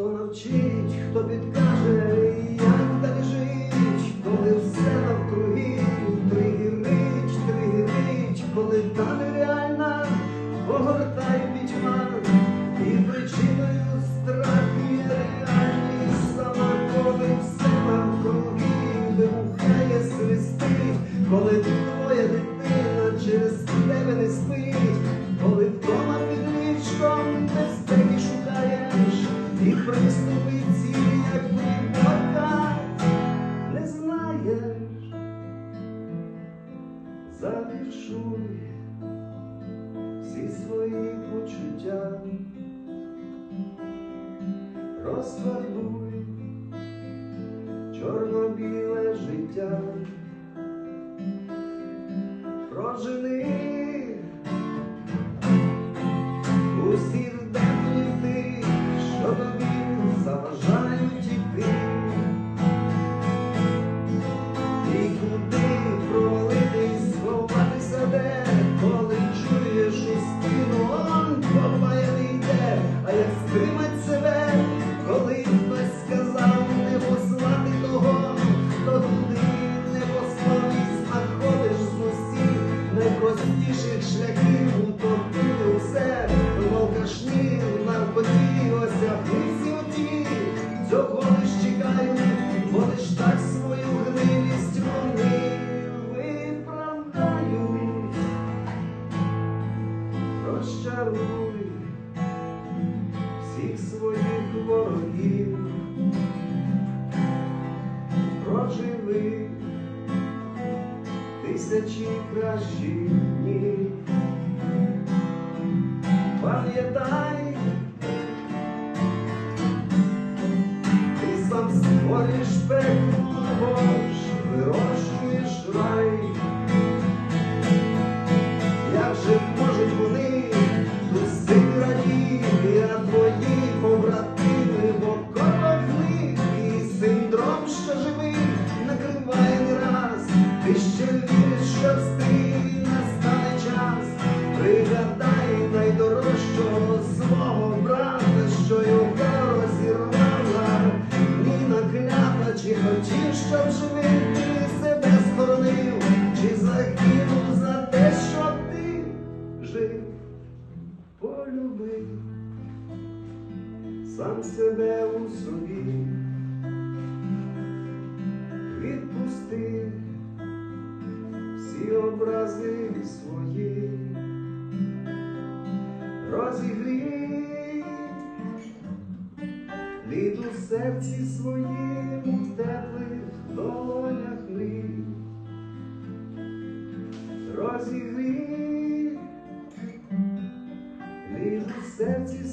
Хто навчить, хто підкаже, як далі жить, коли все навкруги тригерить, тригерить, коли та нереальна погортає пітьма, і причиною страху є реальність сама, коли все навкруги вибухає, свистить, коли завіршуй всі свої почуття, розфарбуй чорно-біле життя, прожени Розчаруй всіх своїх ворогів, проживи тисячі кращих днів. Пам'ятай, ти сам створиш пекло, бо що живий, накриває не раз. Ти ще віриш, що встиг настане час. Пригадай найдорожчого свого брата, що його розірвала, Ніна клята, чи хотів, щоб живий ти себе сторонив, чи загинув за те, що ти жив, полюбив сам себе у собі, всі образи свої, розігрій лід у серці своїм в теплих долонях мрій. Розігрій лід у серці